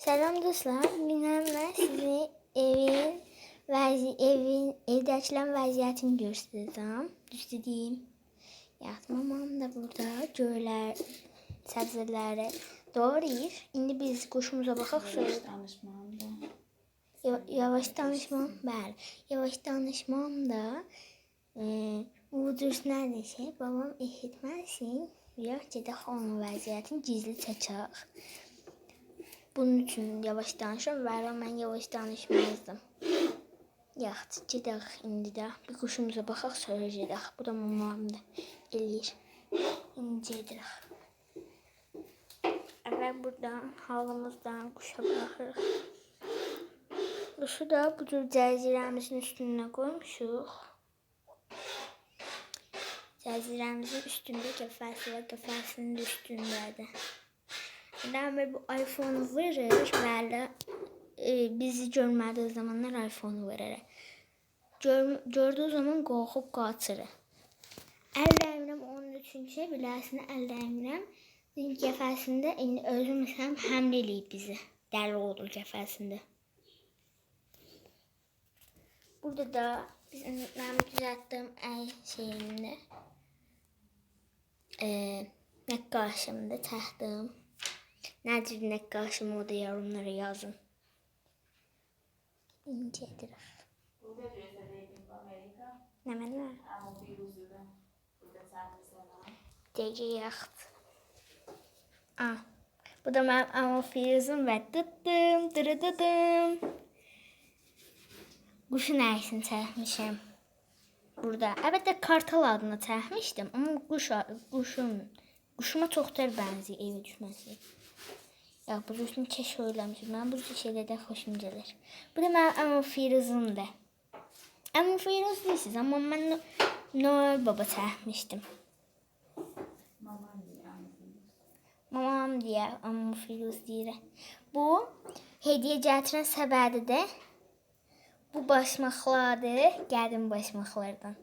Selam dostlar. Ben size evin vəzi evin evde açılan vəziyyətini göstereceğim. Düzdür deyim. Yatmamam da burada göylər, səbzələri doğrayır. İndi biz quşumuza baxaq sonra. Danışmam da. Yava- Yavaş danışmam, bəli. Yavaş danışmam da e, ucuz neredeyse babam eşitməsin. Yox, gedək onun vəziyyətini gizli çəkək. Bunun üçün yavaş danışıram. Vələ mən yavaş danışmazdım. Yaxşı, gedək indi də bir quşumuza baxaq, sonra gedək. Bu da mamamdır. Eləyir. İndi gedirik. Əvvəl buradan halımızdan quşa baxırıq. Quşu da bu cür cəzirəmizin üstünə qoymuşuq. Cəzirəmizin üstündə qəfəsi və qəfəsinin də üstündədir. Rəmə bu iPhone verir, bəli. E, bizi görmədiyi zamanlar iPhone verir. Gör, gördüyü zaman qorxub qaçır. Əlləmirəm onun üçüncü biləsini əlləmirəm. Qəfəsində indi özüm həm həmlə eləyib bizi. Dəli oldu qəfəsində. Burada da bizim ben düzelttiğim el şeyinde eee nəqqaşımda təxtim. Nədir nəqqaşım o da yorumlara yazın. Ama yüzüden. Burada sen mesela. Gecə yaxt. Ah. Bu da mənim amofiyozum və dıdım, dırıdıdım. Quşun əysini çəkmişəm. Burada. Əlbəttə kartal adını çəkmişdim, amma quş quşun quşuma çox tər bənzəyir evə düşməsi. Ya bu üstünü keş eləmişəm. Mən bu cür şeylərdən xoşum gəlir. Bu da mənim amofiyozumdur. Amofiyoz deyirsiz, amma mən No- Noel baba çəkmişdim. Maman diye anlatayım. Mamam deyə amma Firuz deyirəm. Bu hediyə gətirən səbəbi də bu başmaqlardır, qədim başmaqlardan.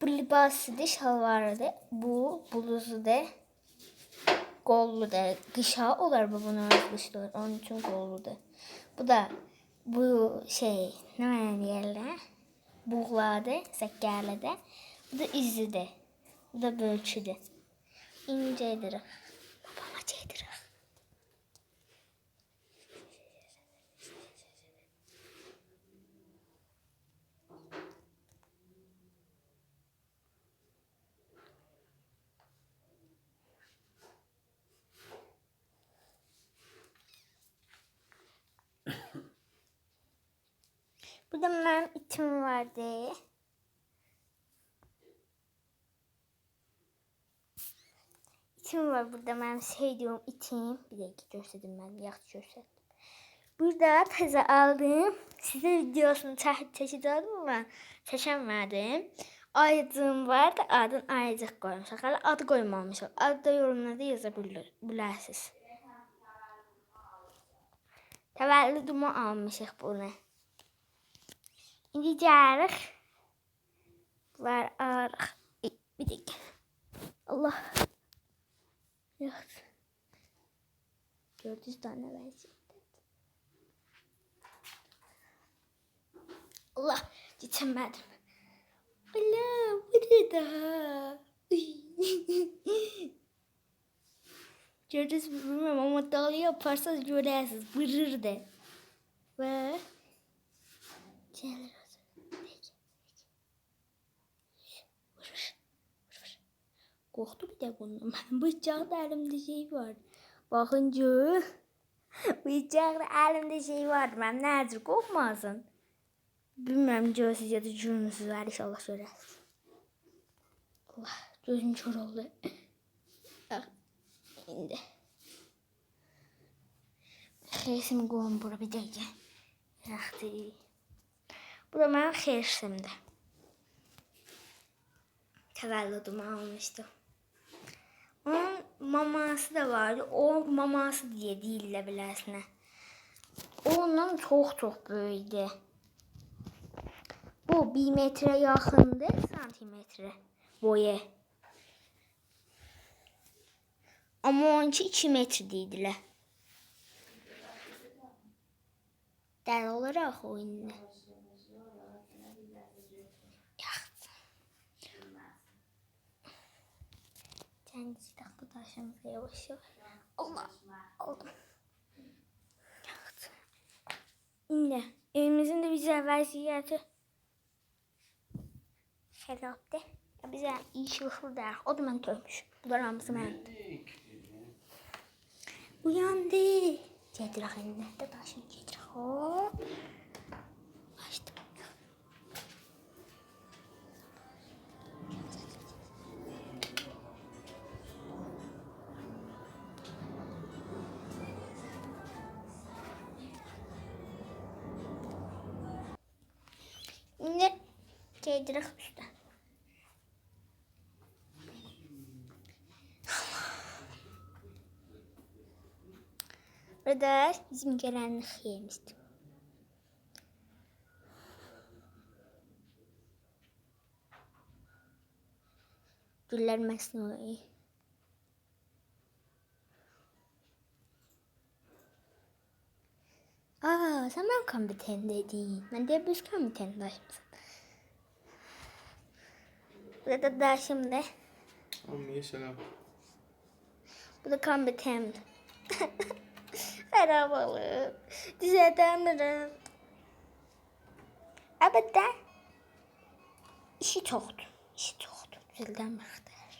Bu libasıdır, şalvarıdır. Bu bluzudur. Qolludur. Qışa olar bu bunu öz qışdır. Onun üçün qolludur. Bu da bu şey, nə mənə deyirlər? Buğladır, səkkərlidir. Bu da izidir. Bu da bölçüdür. İncədir. Babama ceydirik. Burada benim itim vardı. İtim var burada benim sevdiğim itim. Bir dakika gösterdim ben. Yaxşı gösterdim. Burada təzə aldım. Sizə videosunu çək çəkəcəydim amma çəkəmədim. Ayıcığım var da adın ayıcıq qoymuşaq. Hələ adı qoymamışıq. Adı da yorumlarda yaza bilərsiniz. Təvəllüdümü almışıq bunu. Var arıq. Ey, Bir dakika. Allah. Yok. Gördünüz tane vəziyyətdə. Allah, geçemedim. Allah, bu ne daha? Gördünüz mü bilmiyorum ama dalı yaparsanız görərsiniz. Vırır da. Ve gelir Qorxdu bir də bundan. Mənim bıçaqda əlimdə şey var. Baxın gör. Bıçaqda əlimdə şey var. Mənim nədir qorxmasın. Bilmirəm görürsüz ya da görmürsüz. Hər inşallah görərsiniz. Allah gözüm kör oldu. Bax, İndi. Xersimi qoyum bura bir dəqiqə. Yaxşı. Bu da mənim xersimdir. Təvəllüdümü almışdım. Onun maması da vardı. O maması diye deyirlər biləsinə. Ondan çox çox böyükdü. Bu 1 metrə yaxındır, santimetrə boyu. Amma onunki 2 metr deyillər. Dəli olaraq o. Kendisi de arkadaşımıza yavaş yavaş. Allah. Oldu. Yaxşı. İndi evimizin de bize vəziyyəti xərabdır. Ya bizə iş yoxdur. O da mən tökmüşüm. Bunlar hamısı mənimdir. Uyandı. Gedirək indi. Də daşın gedirək üstə. Burada bizim gelenlik yerimizdir. Güller Mesnui. Aa, sen ben kompeten dedin. Ben de biz kompeten daşımsın. Burada da. Amin selam. Bu da kompetent. Merhabalar. Düzeltemirim. Əlbəttə işi çoxdur. İşi çoxdur. Düzəldəmirlər.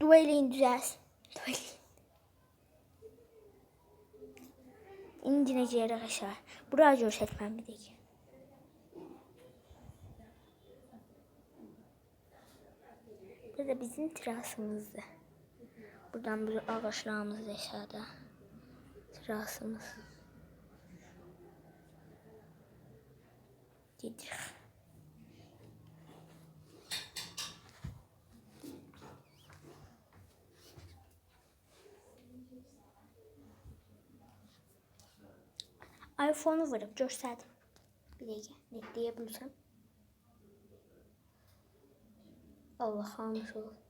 Dua eləyin düzəlsin. Dua eləyin. İndi necəyərək aşağı. Bura göstərməm bir dəqiqə. Burada bizim terasımızdı. Buradan bir ağaçlarımız da aşağıda. Terasımız. Gidiyor. iPhone'u vurup gösterdim. Bir dakika netleyebilirsem. Allah almış olur.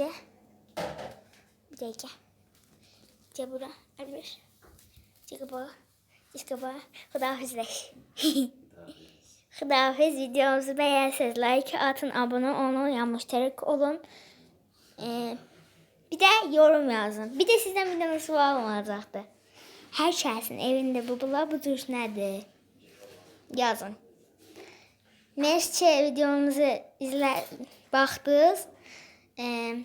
C. Bir dakika. C bura. Elbir. C kapağı. C kapağı. Hudafizleş. Hudafız videomuzu beğenseniz like atın, abone olun, ya müşterek olun. Ee, bir de yorum yazın. Bir de sizden bir tane sual olacaktı. Her şahsın evinde bu bula bu duruş nedir? Yazın. Mersi videomuzu izle, baktınız. Ee,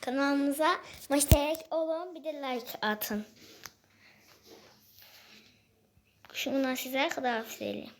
kanalımıza müşterek olun. Bir de like atın. Şundan size kadar söyleyeyim.